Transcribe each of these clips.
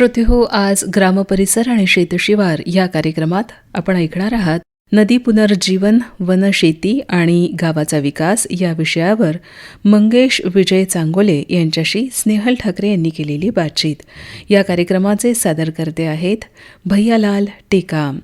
श्रोते हो आज ग्रामपरिसर आणि शेतशिवार या कार्यक्रमात आपण ऐकणार आहात नदी पुनर्जीवन वनशेती आणि गावाचा विकास या विषयावर मंगेश विजय चांगोले यांच्याशी स्नेहल ठाकरे यांनी केलेली बातचीत. या कार्यक्रमाचे सादरकर्ते आहेत भैयालाल टेकाम.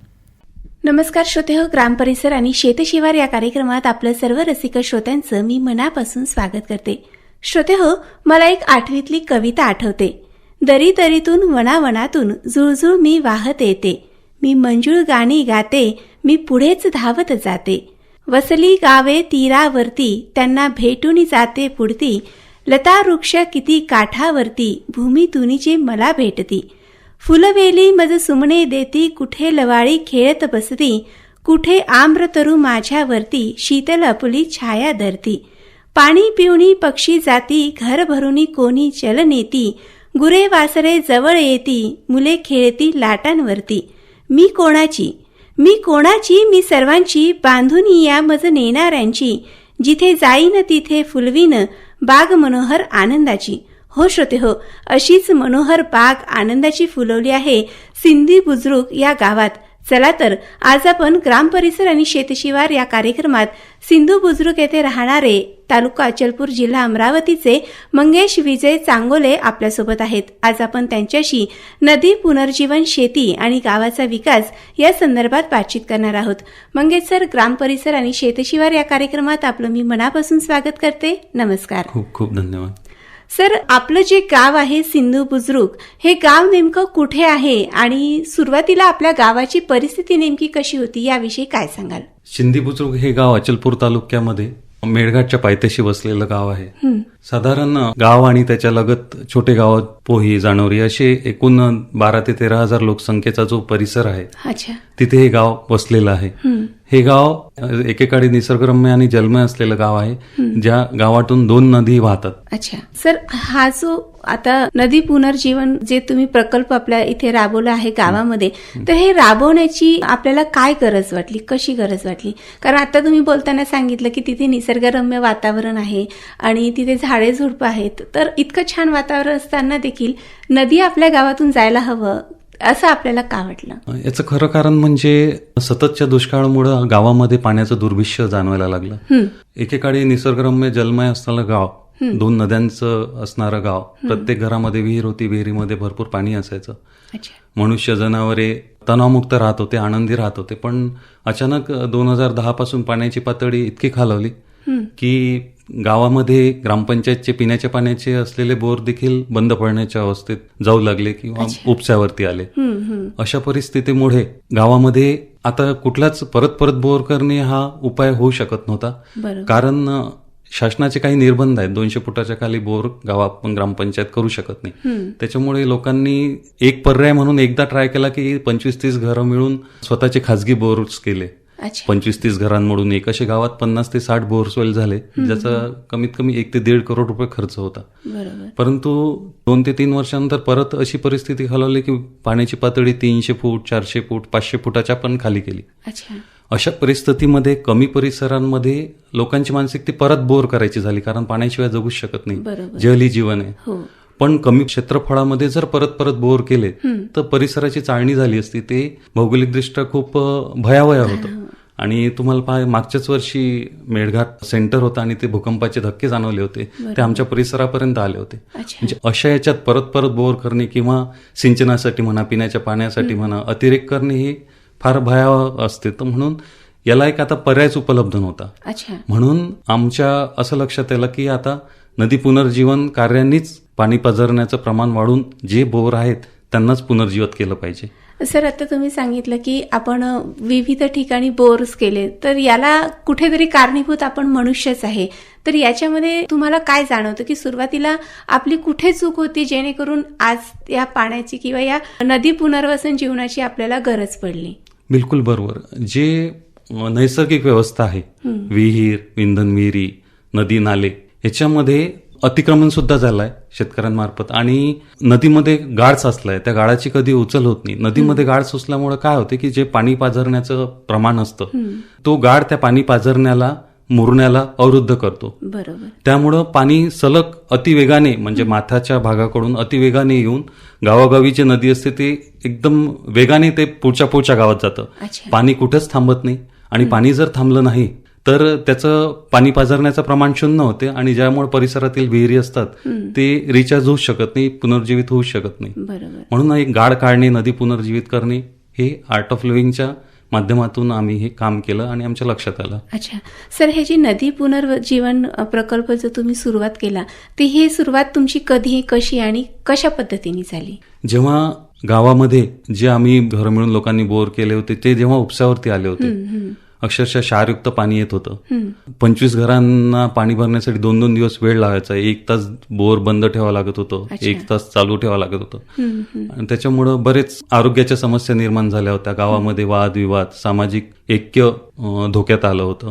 नमस्कार श्रोते हो ग्रामपरिसर आणि शेतशिवार या कार्यक्रमात आपलं सर्व रसिक श्रोत्यांचं मी मनापासून स्वागत करते. श्रोते हो मला एक आठवीतली कविता आठवते. दरीदरीतून वनावनातून जुळजुळ मी वाहत येते. मी मंजूळ गाणी गाते मी पुढेच धावत जाते. वसली गावे तीरावरती त्यांना भेटून जाते पुढती. लता वृक्ष किती काठावरती भूमी तुनीची मला भेटती. फुलवेली मज सुमणे देती कुठे लवाळी खेळत बसती. कुठे आम्रतरू माझ्यावरती शीतल अपुली छाया धरती. पाणी पिवणी पक्षी जाती घर भरुनी कोणी चल नेती गुरे वासरे जवळ येती मुले खेळती लाटांवरती. मी कोणाची? मी कोणाची? मी सर्वांची. बांधून या मज नेणाऱ्यांची. जिथे जाईन तिथे फुलवीन बाग मनोहर आनंदाची. हो श्रोते हो अशीच मनोहर बाग आनंदाची फुलवली आहे सिंधी बुजुर्ग या गावात. चला तर आज आपण ग्राम परिसर आणि शेतशिवार या कार्यक्रमात सिंधू बुजुर्ग येथे राहणारे तालुका अचलपूर जिल्हा अमरावतीचे मंगेश विजय चांगोले आपल्यासोबत आहेत. आज आपण त्यांच्याशी नदी पुनर्जीवन शेती आणि गावाचा विकास या संदर्भात बातचीत करणार आहोत. मंगेश सर ग्राम परिसर आणि शेतशिवार या कार्यक्रमात आपलं मी मनापासून स्वागत करते. नमस्कार. खूप खूप धन्यवाद. सर आपलं जे गाव आहे सिंधू बुजुर्ग हे गाव नेमकं कुठे आहे आणि सुरुवातीला आपल्या गावाची परिस्थिती नेमकी कशी होती याविषयी काय सांगाल? शिंदी बुजुर्ग हे गाव अचलपूर तालुक्यामध्ये मेळघाटच्या पायथ्याशी वसलेलं गाव आहे. साधारण गाव आणि त्याच्या लगत छोटे गाव पोही जानोरी असे एकूण बारा ते तेरा हजार लोकसंख्येचा जो परिसर आहे अच्छा. तिथे हे गाव वसलेलं आहे. हे गाव एकेकाळी निसर्गरम्य आणि जलमय असलेलं गाव आहे ज्या गावातून दोन नदी वाहतात. अच्छा. सर हा जो आता नदी पुनर्जीवन जे तुम्ही प्रकल्प आपल्या इथे राबवला आहे गावामध्ये तर हे राबवण्याची आपल्याला काय गरज वाटली? कशी गरज वाटली? कारण आता तुम्ही बोलताना सांगितलं की तिथे निसर्गरम्य वातावरण आहे आणि तिथे झाडे झुडपं आहेत. तर इतकं छान वातावरण असताना देखील नदी आपल्या गावातून जायला हवं असं आपल्याला का वाटलं? याचं खरं कारण म्हणजे सततच्या दुष्काळामुळं गावामध्ये पाण्याचं दुर्भिक्ष्य जाणवायला लागलं. एकेकाळी निसर्गरम्य जलमय असणारं गाव दोन नद्यांचं असणारं गाव प्रत्येक घरामध्ये विहीर होती विहिरीमध्ये भरपूर पाणी असायचं. मनुष्य जनावरे तणावमुक्त राहत होते आनंदी राहत होते. पण अचानक दोन हजार दहा पासून पाण्याची पातळी इतकी खालवली की गावामध्ये ग्रामपंचायतचे पिण्याच्या पाण्याचे असलेले बोर देखील बंद पडण्याच्या अवस्थेत जाऊ लागले किंवा उपच्यावरती आले. अशा परिस्थितीमुळे गावामध्ये आता कुठलाच परत परत बोर करणे हा उपाय होऊ शकत नव्हता. कारण शासनाचे काही निर्बंध आहेत. दोनशे फुटाच्या खाली बोर गावात पण ग्रामपंचायत करू शकत नाही. त्याच्यामुळे लोकांनी एक पर्याय म्हणून एकदा ट्राय केला की पंचवीस तीस घरं मिळून स्वतःचे खासगी बोर्स केले. पंचवीस तीस घरांमधून एक असे गावात पन्नास ते साठ बोरवेल झाले ज्याचा कमीत कमी एक ते दीड करोड रुपये खर्च होता. परंतु दोन ते तीन वर्षानंतर परत अशी परिस्थिती खालवली की पाण्याची पातळी तीनशे फूट चारशे फूट पाचशे फुटाच्या पण खाली अच्छा. अशा परिस्थितीमध्ये कमी परिसरांमध्ये लोकांची मानसिकता परत बोर करायची झाली कारण पाण्याशिवाय जगूच शकत नाही. जल जीवन आहे. हो. पण कमी क्षेत्रफळामध्ये जर परत परत बोर केले तर परिसराची चाळणी झाली असती. ते भौगोलिकदृष्ट्या खूप भयावह होतं. आणि तुम्हाला पाय मागच्याच वर्षी मेळघाट सेंटर होतं आणि ते भूकंपाचे धक्के जाणवले होते. ते आमच्या परिसरापर्यंत आले होते. म्हणजे अशा याच्यात परत परत बोर करणे किंवा सिंचनासाठी म्हणा पिण्याच्या पाण्यासाठी म्हणा अतिरेक करणे हे फार भयावह असते. तर म्हणून याला एक आता पर्यायच उपलब्ध नव्हता. म्हणून आमच्या असं लक्षात आलं की आता नदी पुनर्जीवन कार्यांनीच पाणी पसरण्याचं प्रमाण वाढून जे बोर आहेत त्यांनाच पुनर्जीवित केलं पाहिजे. सर आता तुम्ही सांगितलं की आपण विविध ठिकाणी बोर्स केले. तर याला कुठेतरी कारणीभूत आपण मनुष्यच आहे. तर याच्यामध्ये तुम्हाला काय जाणवतं की सुरुवातीला आपली कुठे चूक होती जेणेकरून आज या पाण्याची किंवा या नदी पुनर्वसन जीवनाची आपल्याला गरज पडली? बिलकुल बरोबर. जे नैसर्गिक व्यवस्था आहे. विहीर इंधन विहिरी नदी नाले ह्याच्यामध्ये अतिक्रमण सुद्धा झालंय शेतकऱ्यांमार्फत. आणि नदीमध्ये गाळ साचलाय. त्या गाळाची कधी उचल होत नाही. नदीमध्ये गाळ सुचल्यामुळे काय होते की जे पाणी पाझरण्याचं प्रमाण असतं तो गाळ त्या पाणी पाझरण्याला मुरण्याला अवरुद्ध करतो. बरोबर. त्यामुळं पाणी सलग अतिवेगाने म्हणजे माथ्याच्या भागाकडून अतिवेगाने येऊन गावागावी जे नदी असते ते एकदम वेगाने ते पुढच्या पुढच्या गावात जातं. पाणी कुठंच थांबत नाही. आणि पाणी जर थांबलं नाही तर त्याचं पाणी पाझरण्याचं प्रमाण शून्य होते आणि ज्यामुळे परिसरातील विहिरी असतात ते रिचार्ज होऊ शकत नाही पुनर्जीवित होऊ शकत नाही. म्हणून एक गाड काढणे नदी पुनर्जीवित करणे हे आर्ट ऑफ लिव्हिंगच्या माध्यमातून आम्ही हे काम केलं आणि आमच्या लक्षात आलं. अच्छा. सर हे जी नदी पुनर्जीवन प्रकल्प जो तुम्ही सुरुवात केला ती ही सुरुवात तुमची कधी कशी आणि कशा पद्धतीने झाली? जेव्हा गावामध्ये जे आम्ही घर मिळून लोकांनी बोर केले होते ते जेव्हा उपसावरती आले होते अक्षरशः क्षारयुक्त पाणी येत होतं. पंचवीस घरांना पाणी भरण्यासाठी दोन दोन दिवस वेळ लागायचा. एक तास बोर बंद ठेवावं लागत होतं. एक तास चालू ठेवावं लागत होतं. आणि त्याच्यामुळं बरेच आरोग्याच्या समस्या निर्माण झाल्या होत्या. गावामध्ये वादविवाद सामाजिक ऐक्य धोक्यात आलं होतं.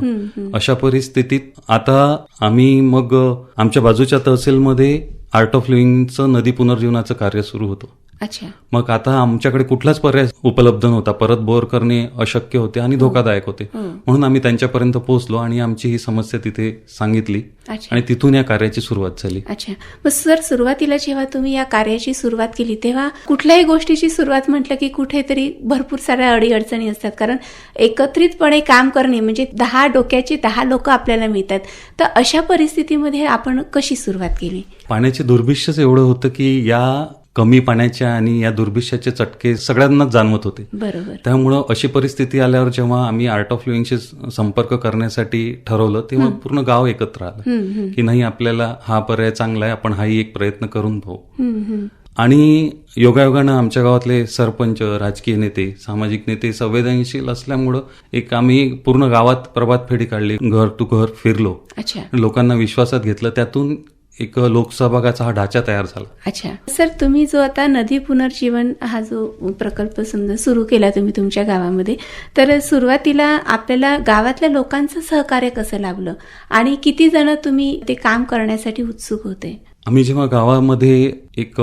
अशा परिस्थितीत आता आम्ही मग आमच्या बाजूच्या तहसीलमध्ये आर्ट ऑफ लिव्हिंगचं नदी पुनर्जीवनाचं कार्य सुरू होतं. अच्छा. मग आता आमच्याकडे कुठलाच पर्याय उपलब्ध नव्हता. परत बोर करणे अशक्य होते आणि धोकादायक होते. म्हणून आम्ही त्यांच्यापर्यंत पोहोचलो आणि आमची ही समस्या तिथे सांगितली. आणि तिथून या कार्याची सुरुवात झाली. अच्छा. मग सर सुरुवातीला जेव्हा तुम्ही या कार्याची सुरुवात केली तेव्हा कुठल्याही गोष्टीची सुरुवात म्हटलं की कुठेतरी भरपूर साऱ्या अडीअडचणी असतात. कारण एकत्रितपणे काम करणे म्हणजे दहा डोक्याचे दहा लोक आपल्याला मिळतात. तर अशा परिस्थितीमध्ये आपण कशी सुरुवात केली? पाण्याचे दुर्भिक्षच एवढं होतं की या कमी पाण्याच्या आणि या दुर्भिक्षाचे चटके सगळ्यांनाच जाणवत होते. बरोबर. त्यामुळं अशी परिस्थिती आल्यावर जेव्हा आम्ही आर्ट ऑफ लिव्हिंगशी संपर्क करण्यासाठी ठरवलं तेव्हा पूर्ण गाव एकत्र आलं. की नाही आपल्याला हा पर्याय चांगला आहे आपण हाही एक प्रयत्न करून पाहू. आणि योगायोगानं आमच्या गावातले सरपंच राजकीय नेते सामाजिक नेते संवेदनशील असल्यामुळं एक आम्ही पूर्ण गावात प्रभात फेरी काढली. घर टू घर फिरलो. लोकांना विश्वासात घेतलं. त्यातून एक लोकसहभागाचा हा ढाचा तयार झाला. अच्छा. सर तुम्ही जो आता नदी पुनर्जीवन हा जो प्रकल्प समजा सुरू केला तुम्ही तुमच्या गावामध्ये तर सुरुवातीला आपल्याला गावातल्या लोकांचं सहकार्य कसं लाभलं? आणि किती जण तुम्ही ते काम करण्यासाठी उत्सुक होते? आम्ही जेव्हा गावामध्ये एक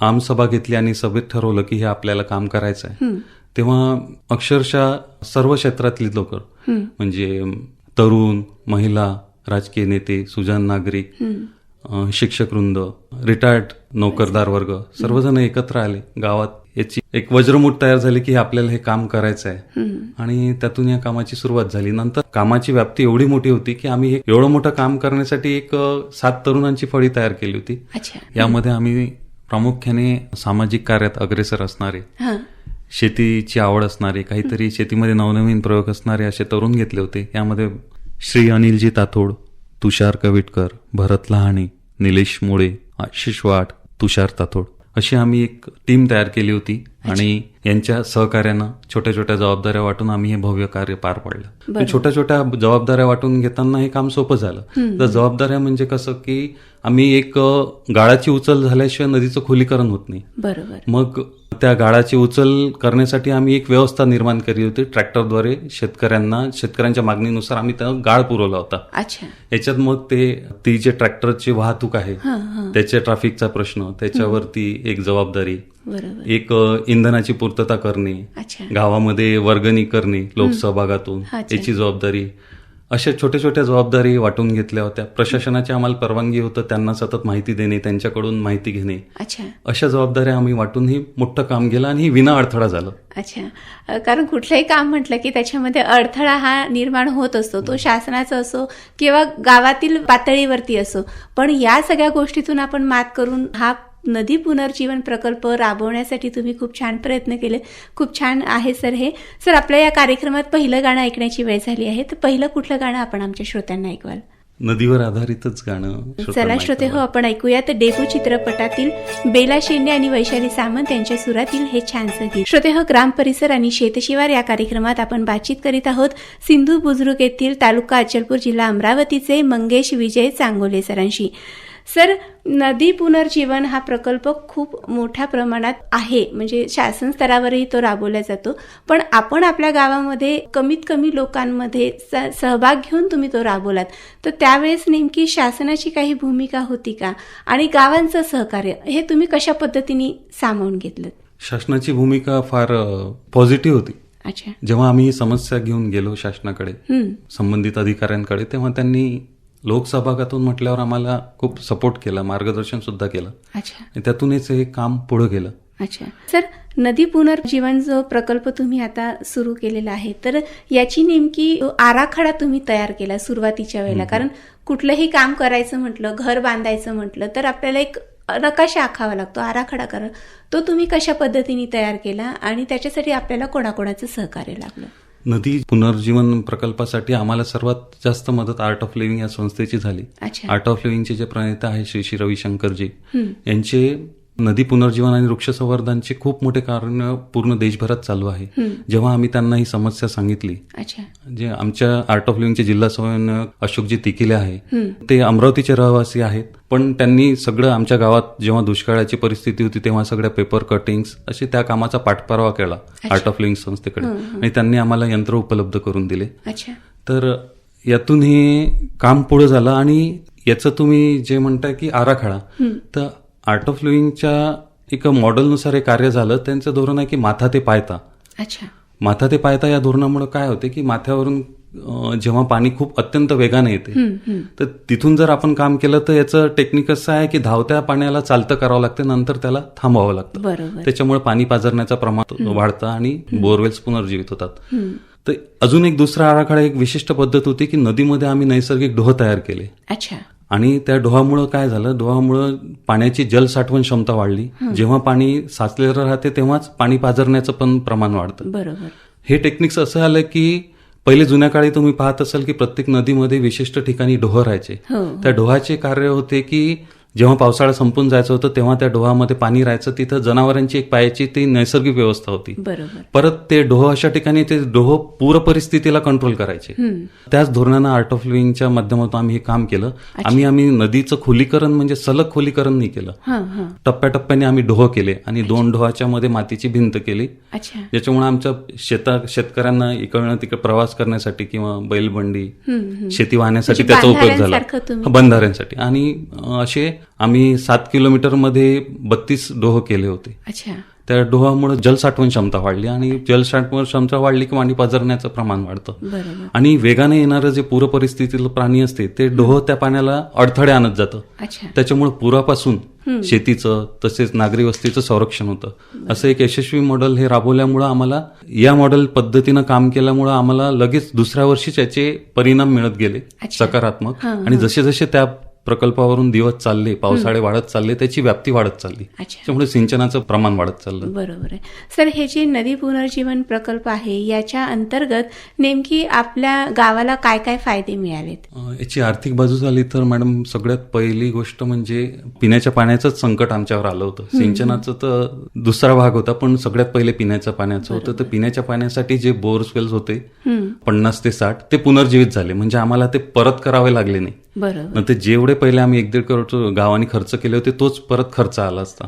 आमसभा घेतली आणि सभेत ठरवलं की हे आपल्याला काम करायचं आहे तेव्हा अक्षरशः सर्व क्षेत्रातली लोक म्हणजे तरुण महिला राजकीय नेते सुजान नागरिक अ, शिक्षक वृंद रिटायर्ड नोकरदार वर्ग सर्वजण एकत्र आले गावात. याची एक वज्रमूठ तयार झाली की आपल्याला हे काम करायचं आहे. आणि त्यातून या कामाची सुरुवात झाली. नंतर कामाची व्याप्ती एवढी मोठी होती की आम्ही एवढं मोठं काम करण्यासाठी एक सात तरुणांची फळी तयार केली होती. यामध्ये आम्ही प्रामुख्याने सामाजिक कार्यात अग्रेसर असणारे शेतीची आवड असणारे काहीतरी शेतीमध्ये नवनवीन प्रयोग असणारे असे तरुण घेतले होते. यामध्ये श्री अनिलजी तातोड तुषार कविटकर भरत लहाणे निलेश मोळे आशिष वाट तुषार तातोड अशी आम्ही एक टीम तयार केली होती. आणि यांच्या सहकार्यानं छोट्या छोट्या जबाबदाऱ्या वाटून आम्ही हे भव्य कार्य पार पाडलं. छोट्या छोट्या जबाबदाऱ्या वाटून घेताना हे काम सोपं झालं. तर जबाबदाऱ्या म्हणजे कसं की आम्ही एक गाळाची उचल झाल्याशिवाय नदीचं खोलीकरण होत नाही. बरोबर. मग त्या गाळाची उचल करण्यासाठी आम्ही एक व्यवस्था निर्माण केली होती ट्रॅक्टरद्वारे शेतकऱ्यांना शेतकऱ्यांच्या मागणीनुसार आम्ही त्या गाळ पुरवला होता. याच्यात मग ते ती जे ट्रॅक्टरची वाहतूक आहे त्याच्या ट्रॅफिकचा प्रश्न त्याच्यावरती एक जबाबदारी एक इंधनाची पूर्तता करणे गावामध्ये वर्गणी करणे लोकसहभागातून. याची जबाबदारी अशा छोट्या छोट्या जबाबदारी वाटून घेतल्या होत्या. प्रशासनाची आम्हाला परवानगी होतं त्यांना सतत माहिती देणे त्यांच्याकडून माहिती घेणे. अच्छा. अशा जबाबदाऱ्या आम्ही वाटून ही मोठं काम केलं आणि ही विना अडथळा झालं. अच्छा. कारण कुठलंही काम म्हटलं की त्याच्यामध्ये अडथळा हा निर्माण होत असतो. तो शासनाचा असो किंवा गावातील पातळीवरती असो. पण या सगळ्या गोष्टीतून आपण मात करून हा नदी पुनर्जीवन प्रकल्प राबवण्यासाठी तुम्ही खूप छान प्रयत्न केले. खूप छान आहे सर हे. सर आपल्या या कार्यक्रमात पहिलं गाणं ऐकण्याची वेळ झाली आहे. तर पहिलं कुठलं गाणं आपण आमच्या श्रोत्यांना ऐकवाल? नदीवर आधारितच गाणं चला श्रोते हो. आपण ऐकूयात. डेबू चित्रपटातील बेला शेंडे आणि वैशाली सामंत यांच्या सुरातील हे छानसं गीत. श्रोते हो ग्राम परिसर आणि शेतशिवार या कार्यक्रमात आपण बातचीत करीत आहोत. सिंधू बुजुर्ग येथील तालुका अचलपूर जिल्हा अमरावतीचे मंगेश विजय चांगोले सरांशी. सर नदी पुनर्जीवन हा प्रकल्प खूप मोठ्या प्रमाणात आहे. म्हणजे शासन स्तरावरही तो राबवला जातो. पण आपण आपल्या गावामध्ये कमीत कमी लोकांमध्ये सहभाग घेऊन तुम्ही तो राबवलात. तर त्यावेळेस नेमकी शासनाची काही भूमिका होती का? आणि गावांचं सहकार्य हे तुम्ही कशा पद्धतीने सामावून घेतलं? शासनाची भूमिका फार पॉझिटिव्ह होती. अच्छा. जेव्हा आम्ही समस्या घेऊन गेलो शासनाकडे. संबंधित अधिकाऱ्यांकडे तेव्हा त्यांनी लोकसभागातून म्हटल्यावर आम्हाला खूप सपोर्ट केला मार्गदर्शन सुद्धा केलं. त्यातूनच हे काम पुढे गेलं. अच्छा. सर नदी पुनर्जीवन जो प्रकल्प तुम्ही आता सुरू केलेला आहे तर याची नेमकी आराखडा तुम्ही तयार केला सुरुवातीच्या वेळेला. कारण कुठलंही काम करायचं म्हटलं घर बांधायचं म्हटलं तर आपल्याला एक नकाशा आखावा लागतो आराखडा करा. तो तुम्ही कशा पद्धतीने तयार केला आणि त्याच्यासाठी आपल्याला कोणाकोणाचं सहकार्य लागलं? नदी पुनर्जीवन प्रकल्पासाठी आम्हाला सर्वात जास्त मदत आर्ट ऑफ लिव्हिंग या संस्थेची झाली. आर्ट ऑफ लिव्हिंगचे जे प्रणेता आहे श्री श्री रविशंकरजी यांचे नदी पुनर्जीवन आणि वृक्ष संवर्धनचे खूप मोठे कार्य पूर्ण देशभरात चालू आहे. जेव्हा आम्ही त्यांना ही समस्या सांगितली जे आमच्या आर्ट ऑफ लिव्हिंगचे जिल्हा समन्वयक अशोकजी तिकिले आहे ते अमरावतीचे रहिवासी आहेत. पण त्यांनी सगळं आमच्या गावात जेव्हा दुष्काळाची परिस्थिती होती तेव्हा सगळ्या पेपर कटिंग्स असे त्या कामाचा पाठपुरावा केला आर्ट ऑफ लिव्हिंग संस्थेकडे. आणि त्यांनी आम्हाला यंत्र उपलब्ध करून दिले. तर यातून हे काम पुढे झालं आणि याचं तुम्ही जे म्हणताय की आराखडा तर आर्ट ऑफ लिव्हिंगच्या एक मॉडेलनुसार हे कार्य झालं. त्यांचं धोरण आहे की माथा ते पायता अच्छा. माथा ते पायता या धोरणामुळे काय होते की माथ्यावरून जेव्हा पाणी खूप अत्यंत वेगाने येते. तर तिथून जर आपण काम केलं तर याचं टेक्निक असं आहे की धावत्या पाण्याला चालतं करावं लागतं नंतर त्याला थांबवावं लागतं. त्याच्यामुळे पाणी पाझरण्याचं प्रमाण वाढतं आणि बोरवेल्स पुनर्जीवित होतात. तर अजून एक दुसरा आराखडा एक विशिष्ट पद्धत होती की नदीमध्ये आम्ही नैसर्गिक डोह तयार केले. अच्छा. आणि त्या डोहामुळं काय झालं? डोहामुळं पाण्याची जल साठवण क्षमता वाढली. जेव्हा पाणी साचलेलं राहते तेव्हाच पाणी पाझरण्याचं पण प्रमाण वाढतं. बरोबर. हे टेक्निक्स असं आलं की पहिले जुन्या काळी तुम्ही पाहत असाल की प्रत्येक नदीमध्ये विशिष्ट ठिकाणी डोह राहायचे. हो. त्या डोहाचे कार्य होते की जेव्हा पावसाळा संपून जायचं होतं तेव्हा त्या डोहामध्ये पाणी राहायचं. तिथं जनावरांची एक पायाची ती नैसर्गिक व्यवस्था होती. बरोबर. परत ते डोह अशा ठिकाणी ते डोह पूर परिस्थितीला कंट्रोल करायचे. त्याच धोरणानं आर्ट ऑफ लिव्हिंगच्या माध्यमातून आम्ही हे काम केलं. आम्ही आम्ही नदीचं खोलीकरण म्हणजे सलग खोलीकरण नाही केलं. टप्प्याटप्प्याने आम्ही डोह केले आणि दोन डोहाच्या मध्ये मातीची भिंत केली. ज्याच्यामुळे आमच्या शेता शेतकऱ्यांना इकडनं तिकडे प्रवास करण्यासाठी किंवा बैलबंडी शेती वाहण्यासाठी म्हणजे त्याचा उपयोग झाला. बंधाऱ्यांसाठी. आणि असे आम्ही सात किलोमीटरमध्ये बत्तीस डोह केले होते. अच्छा. त्या डोहामुळे जलसाठवण क्षमता वाढली आणि जलसाठवण क्षमता वाढली की पाणी पाझरण्याचं प्रमाण वाढतं. बरोबर. आणि वेगाने येणारं जे पूर परिस्थितीतलं प्राणी असते ते डोह त्या पाण्याला अडथळे आणत जातं. अच्छा. त्याच्यामुळे पुरापासून शेतीचं तसेच नागरी वस्तीचं संरक्षण होतं. असं एक यशस्वी मॉडेल हे राबवल्यामुळं आम्हाला या मॉडेल पद्धतीनं काम केल्यामुळं आम्हाला लगेच दुसऱ्या वर्षीच याचे परिणाम मिळत गेले. सकारात्मक. आणि जसे जसे त्या प्रकल्पावरून दिवस चालले पावसाळे वाढत चालले त्याची व्याप्ती वाढत चालली. त्यामुळे सिंचनाचं प्रमाण वाढत चाललं. बरोबर आहे. सर हे जे नदी पुनर्जीवन प्रकल्प आहे याच्या अंतर्गत नेमकी आपल्या गावाला काय काय फायदे मिळालेत? याची आर्थिक बाजू झाली तर मॅडम सगळ्यात पहिली गोष्ट म्हणजे पिण्याच्या पाण्याचंच संकट आमच्यावर आलं होतं. सिंचनाचं तर दुसरा भाग होता पण सगळ्यात पहिले पिण्याच्या पाण्याचं होतं. तर पिण्याच्या पाण्यासाठी जे बोरवेल्स होते पन्नास ते साठ ते पुनर्जीवित झाले. म्हणजे आम्हाला ते परत करावे लागले नाही. बरोबर. नंतर जेवढे पहिले आम्ही एक दीड करोड गावाने खर्च केले होते तोच परत खर्च आला असता.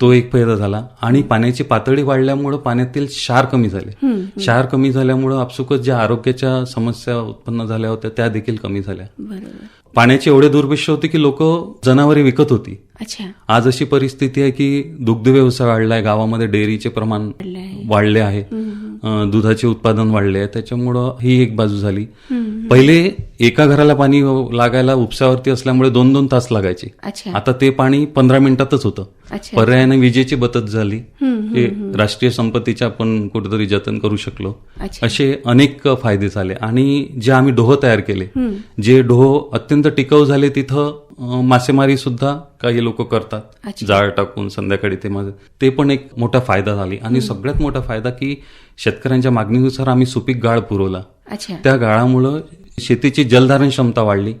तो एक फायदा झाला. आणि पाण्याची पातळी वाढल्यामुळं पाण्यातील क्षार कमी झाले. क्षार कमी झाल्यामुळं आपसुकच ज्या आरोग्याच्या समस्या उत्पन्न झाल्या होत्या त्या देखील कमी झाल्या. पाण्याचे एवढे दुर्भिक्ष होते की लोक जनावरे विकत होती. आज अशी परिस्थिती आहे की दुग्ध व्यवसाय वाढलाय गावामध्ये डेअरीचे प्रमाण वाढलं आहे. दुधाचे उत्पादन वाढले आहे. त्याच्यामुळं ही एक बाजू झाली. पहिले एका घराला पाणी लागायला उपसावरती असल्यामुळे दोन दोन तास लागायचे. आता ते पाणी पंधरा मिनिटातच होतं. पर्यायाने विजेची बचत झाली. हे राष्ट्रीय संपत्तीचे आपण कुठेतरी जतन करू शकलो. असे अनेक फायदे झाले. आणि जे आम्ही डोह तयार केले जे डोह अत्यंत टिकाऊ झाले तिथं मासेमारी सुद्धा काही लोक करतात. जाळ टाकून संध्याकाळी ते माझं ते पण एक मोठा फायदा झाली. आणि सगळ्यात मोठा फायदा की शेतकऱ्यांच्या मागणीनुसार आम्ही सुपीक गाळ पुरवला. अच्छा. त्या गाळामुळं शेतीची जलधारण क्षमता वाढली.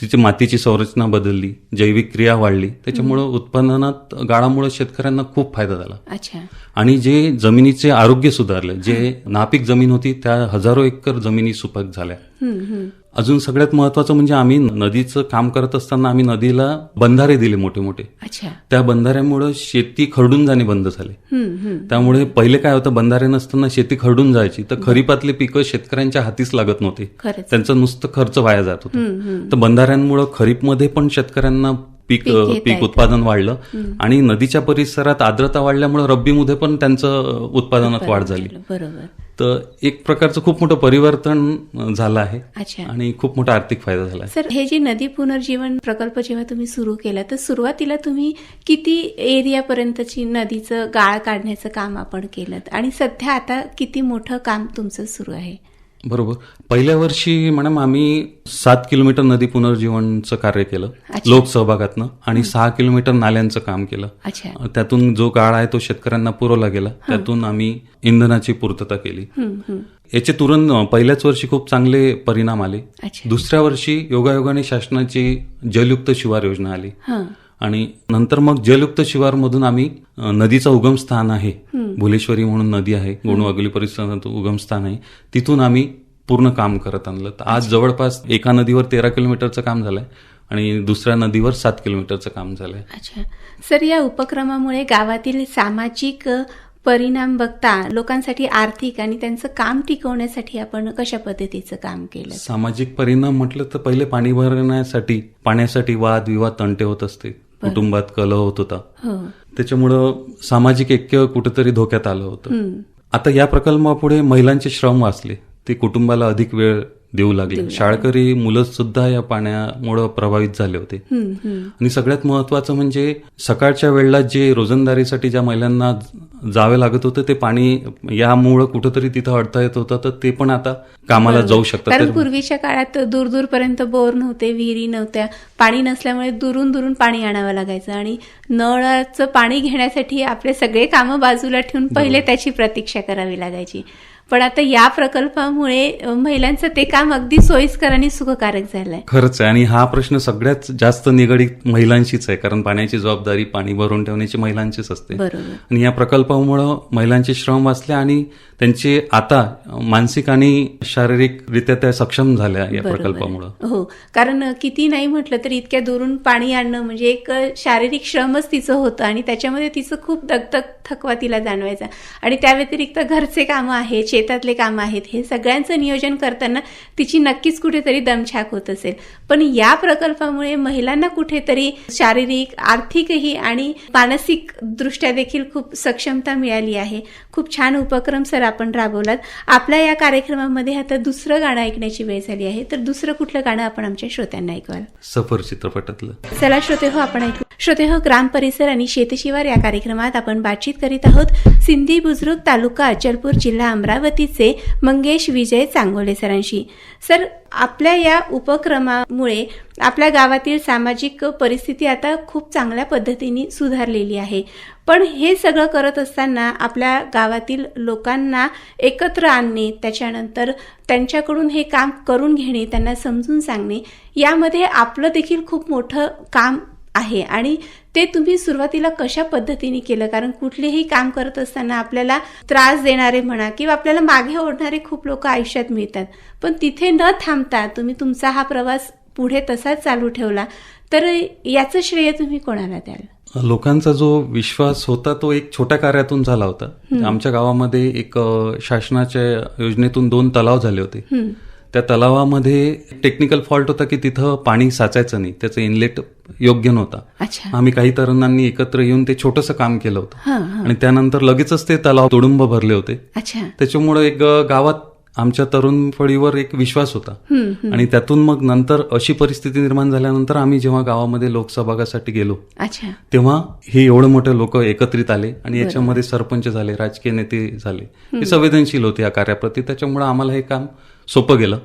तिची मातीची संरचना बदलली जैविक क्रिया वाढली. त्याच्यामुळं उत्पादनात गाळामुळे शेतकऱ्यांना खूप फायदा झाला. अच्छा. आणि जे जमिनीचे आरोग्य सुधारले जे नापीक जमीन होती त्या हजारो एकर जमिनी सुपीक झाल्या. अजून सगळ्यात महत्वाचं म्हणजे आम्ही नदीचं काम करत असताना आम्ही नदीला बंधारे दिले मोठे मोठे त्या बंधाऱ्यामुळे शेती खरडून जाणे बंद झाले. त्यामुळे पहिले काय होतं बंधारे नसताना शेती खरडून जायची. तर खरीपातले पिकं शेतकऱ्यांच्या हातीच लागत नव्हते. त्यांचं नुसतं खर्च वाया जात होतं. तर बंधाऱ्यांमुळे खरीपमध्ये पण शेतकऱ्यांना पीक पीक. उत्पादन वाढलं. आणि नदीच्या परिसरात आर्द्रता वाढल्यामुळे रब्बीमध्ये पण त्यांचं उत्पादनात वाढ झाली. बरोबर. तर एक प्रकारचं खूप मोठं परिवर्तन झालं आहे. अच्छा. आणि खूप मोठा आर्थिक फायदा झाला सर हे जे नदी पुनर्जीवन प्रकल्प जेव्हा तुम्ही सुरू केला तर सुरुवातीला तुम्ही किती एरियापर्यंतची नदीचं गाळ काढण्याचं काम आपण केलं? आणि सध्या आता किती मोठं काम तुमचं सुरू आहे? बरोबर. पहिल्या वर्षी मॅडम आम्ही सात किलोमीटर नदी पुनर्जीवनचं कार्य केलं. लोकसहभागातनं आणि सहा किलोमीटर नाल्यांचं काम केलं. त्यातून जो गाळ आहे तो शेतकऱ्यांना पुरवला गेला. त्यातून आम्ही इंधनाची पूर्तता केली. याचे तुरंत पहिल्याच वर्षी खूप चांगले परिणाम आले. दुसऱ्या वर्षी योगायोगाने शासनाची जलयुक्त शिवार योजना आली. आणि नंतर मग जलयुक्त शिवारमधून आम्ही नदीचं उगमस्थान आहे. भुलेश्वरी म्हणून नदी आहे. गोणवागुली परिसरात उगमस्थान आहे. तिथून आम्ही पूर्ण काम करत आणलं. तर आज जवळपास एका नदीवर तेरा किलोमीटरचं काम झालंय आणि दुसऱ्या नदीवर सात किलोमीटरचं काम झालंय. अच्छा. सर या उपक्रमामुळे गावातील सामाजिक परिणाम बघता लोकांसाठी आर्थिक आणि त्यांचं काम टिकवण्यासाठी आपण कशा पद्धतीचं काम केलं? सामाजिक परिणाम म्हटलं तर पहिले पाणी भरण्यासाठी पाण्यासाठी वाद विवाद तंटे होत असते. कुटुंबात कलह होत होता. हो. त्याच्यामुळं सामाजिक ऐक्य कुठेतरी धोक्यात आलं होतं. आता या प्रकल्पापुढे महिलांचे श्रम वाचले. ते कुटुंबाला अधिक वेळ देऊ लागले. शाळकरी मुलं सुद्धा या पाण्यामुळं प्रभावित झाले होते. आणि सगळ्यात महत्वाचं म्हणजे सकाळच्या वेळेला जे रोजंदारीसाठी ज्या महिलांना जावे लागत होतं ते पाणी यामुळं कुठंतरी तिथं अडता येत होतं तर ते पण आता कामाला जाऊ शकतात. कारण पूर्वीच्या काळात दूर दूरपर्यंत बोर नव्हते विहिरी नव्हत्या. पाणी नसल्यामुळे दुरून दुरून पाणी आणावं लागायचं. आणि नळाचं पाणी घेण्यासाठी आपले सगळे कामं बाजूला ठेवून पहिले त्याची प्रतीक्षा करावी लागायची. पण आता या प्रकल्पामुळे महिलांचं ते काम अगदी सोयीस्कर आणि सुखकारक झालंय. खरंच आहे. आणि हा प्रश्न सगळ्यात जास्त निगडीत महिलांशीच आहे कारण पाण्याची जबाबदारी पाणी भरून ठेवण्याची महिलांचीच असते. आणि या प्रकल्पामुळं महिलांचे श्रम वाचले आणि त्यांचे आता मानसिक आणि शारीरिकरित्या त्या सक्षम झाल्या या. प्रकल्पामुळं. हो कारण किती नाही म्हटलं तरी इतक्या दुरून पाणी आणणं म्हणजे एक शारीरिक श्रमच तिचं होतं आणि त्याच्यामध्ये तिचं खूप दगदग थकवा तिला जाणवायचा. आणि त्या व्यतिरिक्त घरचे कामं आहेत शेतातले कामं आहेत हे सगळ्यांचं नियोजन करताना तिची नक्कीच कुठेतरी दमछाक होत असेल. पण या प्रकल्पामुळे महिलांना कुठेतरी शारीरिक आर्थिकही आणि मानसिक दृष्ट्या देखील खूप सक्षमता मिळाली आहे. खूप छान उपक्रम सर आपण राबवलात. आपल्या या कार्यक्रमामध्ये आता दुसरं गाणं ऐकण्याची वेळ झाली आहे. तर दुसरं कुठलं गाणं आपण आमच्या श्रोत्यांना ऐकवाल? सफर चित्रपटातलं. चला श्रोते हो आपण ऐकू. श्रोते हो ग्राम परिसर आणि शेतशिवार या कार्यक्रमात आपण बातचीत करीत आहोत. सिंधी बुजुर्ग तालुका अचलपूर जिल्हा अमरावतीचे मंगेश विजय चांगोले सरांशी. सर आपल्या या उपक्रमामुळे आपल्या गावातील सामाजिक परिस्थिती आता खूप चांगल्या पद्धतीने सुधारलेली आहे. पण हे सगळं करत असताना आपल्या गावातील लोकांना एकत्र आणणे त्याच्यानंतर त्यांच्याकडून हे काम करून घेणे त्यांना समजून सांगणे यामध्ये आपलं देखील खूप मोठं काम आहे. आणि ते तुम्ही सुरुवातीला कशा पद्धतीने केलं? कारण कुठलेही काम करत असताना आपल्याला त्रास देणारे म्हणा किंवा आपल्याला मागे ओढणारे खूप लोक आयुष्यात मिळतात. पण तिथे न थांबता तुम्ही तुमचा हा प्रवास पुढे तसाच चालू ठेवला. तर याचं श्रेय तुम्ही कोणाला द्याल? लोकांचा जो विश्वास होता तो एक छोट्या कार्यातून झाला होता. आमच्या गावामध्ये एक शासनाच्या योजनेतून दोन तलाव झाले होते. त्या तलावामध्ये टेक्निकल फॉल्ट होता की तिथं पाणी साचायचं नाही. त्याचं इनलेट योग्य नव्हता. अच्छा. आम्ही काही तरुणांनी एकत्र येऊन ते छोटंसं काम केलं होतं. आणि त्यानंतर लगेचच ते तलाव तुडुंब भरले होते. त्याच्यामुळे एक गावात आमच्या तरुण फळीवर एक विश्वास होता. आणि त्यातून मग नंतर अशी परिस्थिती निर्माण झाल्यानंतर आम्ही जेव्हा गावामध्ये लोकसहभागासाठी गेलो अच्छा. तेव्हा हे एवढे मोठे लोक एकत्रित आले आणि याच्यामध्ये सरपंच झाले राजकीय नेते झाले. हे संवेदनशील होते या कार्याप्रती. त्याच्यामुळे आम्हाला हे काम सोपं गेलं.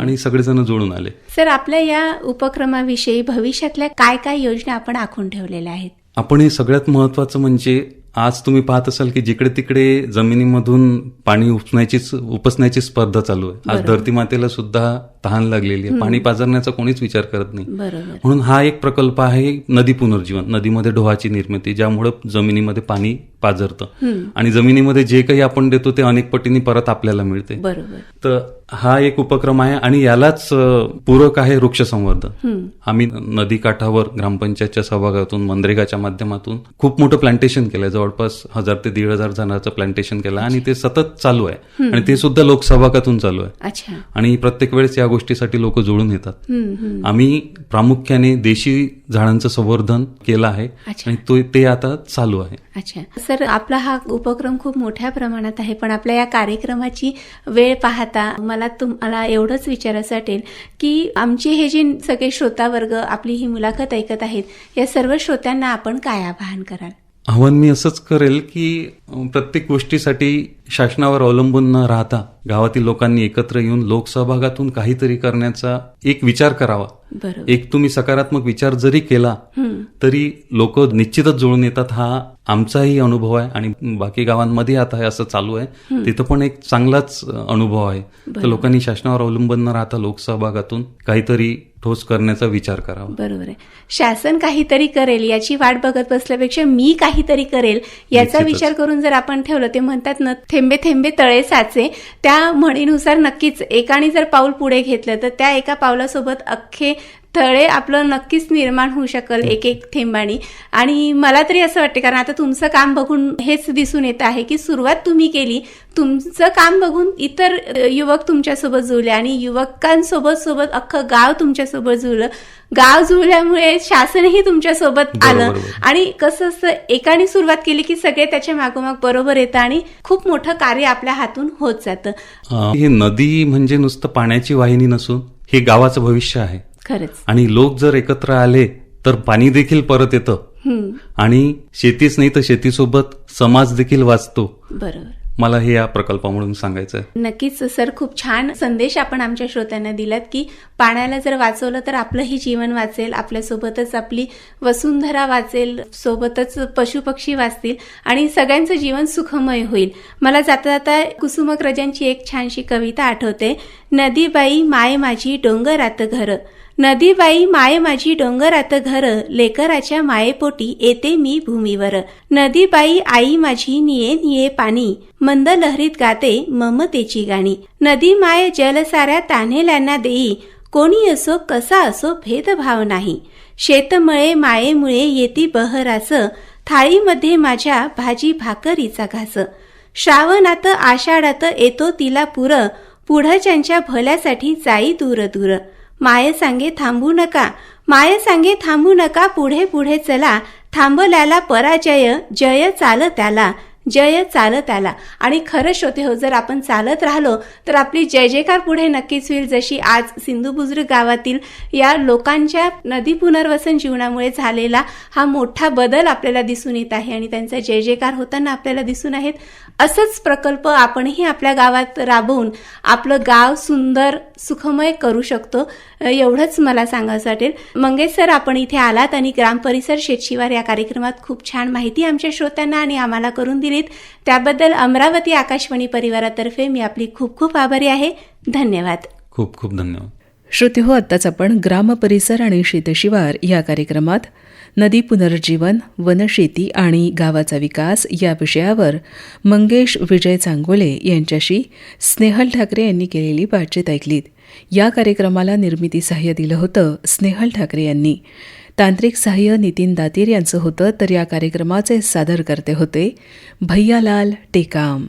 आणि सगळेजण जुळून आले. सर आपल्या या उपक्रमाविषयी भविष्यातल्या काय काय योजना आपण आखून ठेवलेल्या आहेत? आपण हे सगळ्यात महत्वाचं म्हणजे आज तुम्ही पाहत असाल की जिकडे तिकडे जमिनीमधून पाणी उपसण्याचीच उपसण्याची स्पर्धा चालू आहे. आज धरती मातेला सुद्धा तहान लागलेली आहे. पाणी पाजरण्याचा कोणीच विचार करत नाही. म्हणून हा एक प्रकल्प आहे नदी पुनर्जीवन नदीमध्ये डोहाची निर्मिती ज्यामुळं जमिनीमध्ये पाणी पाझरतं आणि जमिनीमध्ये जे काही आपण देतो ते अनेक पटीने परत आपल्याला मिळते. बरोबर. तर हा एक उपक्रम आहे आणि यालाच पूरक आहे वृक्ष संवर्धन आम्ही नदी काठावर ग्रामपंचायतच्या सहभागातून मनरेगाच्या माध्यमातून खूप मोठं प्लांटेशन केलंय. जवळपास हजार ते दीड हजार जणांचं प्लांटेशन केलं आणि ते सतत चालू आहे. आणि ते सुद्धा लोकसहभागातून चालू आहे. आणि प्रत्येक वेळेस या गोष्टीसाठी लोक जुळून येतात. आम्ही प्रामुख्याने देशी झाडांचं संवर्धन केलं आहे. आणि तो ते आता चालू आहे. अच्छा. सर आपला हा उपक्रम खूप मोठ्या प्रमाणात आहे पण आपल्या या कार्यक्रमाची वेळ पाहता मला तुम्हाला एवढंच विचारायचं वाटेल की आमचे हे जे सगळे श्रोतावर्ग आपली ही मुलाखत ऐकत आहेत या सर्व श्रोत्यांना आपण काय आवाहन कराल? आव्हान मी असंच करेल की प्रत्येक गोष्टीसाठी शासनावर अवलंबून न राहता गावातील लोकांनी एकत्र येऊन लोकसहभागातून काहीतरी करण्याचा एक विचार करावा. एक तुम्ही सकारात्मक विचार जरी केला. तरी लोक निश्चितच जुळून येतात हा आमचाही अनुभव आहे आणि बाकी गावांमध्ये आता हे असं चालू आहे. तिथं पण एक चांगलाच अनुभव आहे. तर लोकांनी शासनावर अवलंबून न राहता लोकसहभागातून काहीतरी ठोस करण्याचा विचार करावा बरोबर आहे शासन काहीतरी करेल याची वाट बघत बसल्यापेक्षा मी काहीतरी करेल याचा. विचार करून जर आपण ठेवलं ते म्हणतात ना थेंबे थेंबे तळे साचे त्या म्हणीनुसार नक्कीच एकाने जर पाऊल पुढे घेतलं तर त्या एका पावलासोबत अख्खे तळे आपलं नक्कीच निर्माण होऊ शकल एक एक थेंबानी. आणि मला तरी असं वाटते कारण आता तुमचं काम बघून हेच दिसून येत आहे की सुरुवात तुम्ही केली तुमचं काम बघून इतर युवक तुमच्यासोबत जुळले आणि युवकांसोबत सोबत अख्खं गाव तुमच्यासोबत जुळलं. गाव जुळल्यामुळे शासनही तुमच्यासोबत आलं. आणि कसं असतं एकाने सुरुवात केली की सगळे त्याच्या मागोमाग बरोबर येतं आणि खूप मोठं कार्य आपल्या हातून होत जातं. ही नदी म्हणजे नुसतं पाण्याची वाहिनी नसून हे गावाचं भविष्य आहे. खरंच. आणि लोक जर एकत्र आले तर पाणी देखील परत येतं. आणि शेतीच नाही तर शेतीसोबत समाज देखील वाचतो. बरोबर. मला हे या प्रकल्पामधून सांगायचं आहे नक्कीच सर खूप छान संदेश आपण आमच्या श्रोत्यांना दिलात की पाण्याला जर वाचवलं तर आपलंही जीवन वाचेल आपल्यासोबतच आपली वसुंधरा वाचेल सोबतच पशुपक्षी वाचतील आणि सगळ्यांचं जीवन सुखमय होईल. मला जाता जाता कुसुमक रजांची एक छानशी कविता आठवते. नदीबाई माय माझी डोंगरात घर. नदीबाई माय माझी डोंगरात घर लेकराच्या मायेपोटी येते मी भूमीवर. नदीबाई आई माझी निये निये पाणी मंद लहरीत गाते ममतेची गाणी. नदी माय जल साऱ्या तान्हेल्यांना देई कोणी असो कसा असो भेदभाव नाही. शेतमळे मायेमुळे येती बहरास थाळीमध्ये माझ्या भाजी भाकरीचा घास. श्रावणात आषाढात येतो तिला पुर पुढच्यांच्या भल्यासाठी जाई दूर दूर. माय सांगे थांबू नका. माय सांगे थांबू नका पुढे पुढे चला. थांबल्याला पराजय जय चाल त्याला. जय चाल त्याला. आणि खरं श्रोते हो जर आपण चालत राहिलो तर आपली जय जयकार पुढे नक्कीच होईल. जशी आज सिंधुबुजुर्ग गावातील या लोकांच्या नदी पुनर्वसन जीवनामुळे झालेला हा मोठा बदल आपल्याला दिसून येत आहे आणि त्यांचा जय जयकार होताना आपल्याला दिसून आहेत. असंच प्रकल्प आपणही आपल्या गावात राबवून आपलं गाव सुंदर सुखमय करू शकतो एवढंच मला सांगायचं वाटेल. मंगेश सर आपण इथे आलात आणि ग्राम परिसर शेतशिवार या कार्यक्रमात खूप छान माहिती आमच्या श्रोत्यांना आणि आम्हाला करून दिलीत. त्याबद्दल अमरावती आकाशवाणी परिवारातर्फे मी आपली खूप खूप आभारी आहे. धन्यवाद. खूप खूप धन्यवाद. श्रोते हो आत्ताच आपण ग्राम परिसर आणि शेतशिवार या कार्यक्रमात नदी पुनर्जीवन वनशेती आणि गावाचा विकास या विषयावर मंगेश विजय चांगोले यांच्याशी स्नेहल ठाकरे यांनी केलेली बातचीत ऐकलीत. या कार्यक्रमाला निर्मिती सहाय्य दिलं होतं स्नेहल ठाकरे यांनी. तांत्रिक सहाय्य नितीन दातीर यांचं होतं तर या कार्यक्रमाचे सादरकर्ते होते भैयालाल टेकाम.